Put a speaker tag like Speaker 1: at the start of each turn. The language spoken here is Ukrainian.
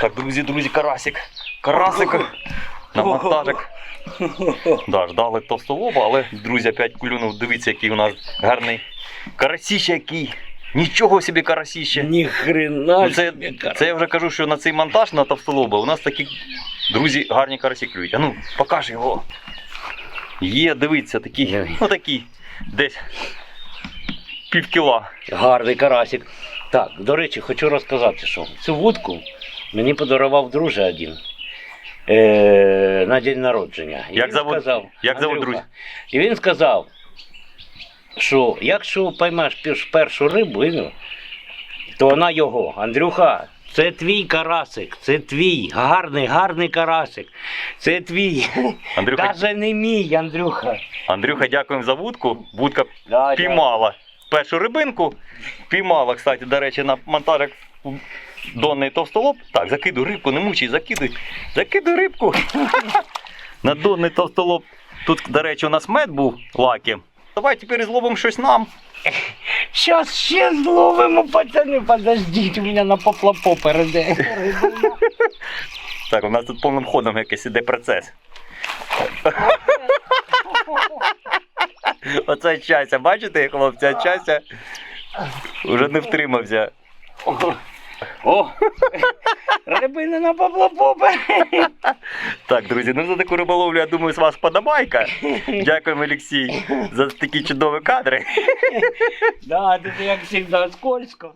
Speaker 1: Так, друзі, друзі, карасик. Карасик. На монтажик. Да, ждали товстолоба, але друзі, опять клюнув. Дивіться, який у нас гарний карасіще який. Нічого собі карасіще.
Speaker 2: Ні хрена.
Speaker 1: Ну, це, це я вже кажу, що на цей монтаж на товстолоба у нас такі друзі гарні карасі клюють. А ну, покаж його. Є, дивіться, такі, ну такі, десь пів кіла.
Speaker 2: Гарний карасик. Так, до речі, хочу розказати, що цю вудку мені подарував друже один. Е, на день народження. І
Speaker 1: Як
Speaker 2: він
Speaker 1: зовут-
Speaker 2: сказав,
Speaker 1: як зовут
Speaker 2: Андрюха,
Speaker 1: друзя?
Speaker 2: І він сказав, що якщо поймеш піш- першу рибу, ну, то вона його. Андрюха, це твій карасик, це твій гарний, гарний карасик. Це твій.
Speaker 1: Андрюха,
Speaker 2: не мій, Андрюха.
Speaker 1: Андрюха, дякуємо за вудку. Вудка
Speaker 2: Да,
Speaker 1: піймала першу рибинку. Піймала, кстати, до речі, на монтажик донний товстолоб. Так, закидуй рибку, не мучай, закидуй. Закидуй рибку. на донний товстолоб. Тут, до речі, у нас мед був лаки. Давай тепер зловимо щось нам.
Speaker 2: Щас ще зловимо, пацани, подождіть, у мене на поплапо переде.
Speaker 1: Так, у нас тут повним ходом якийсь іде процес. Оце щастя, бачите, хлопці, щастя вже не втримався.
Speaker 2: О, рибина на переде.
Speaker 1: Так, друзі, ну за таку риболовлю, я думаю, з вас подобайка. Дякуємо, Олексій, за такі чудові кадри.
Speaker 2: Да, тут як завжди скользко.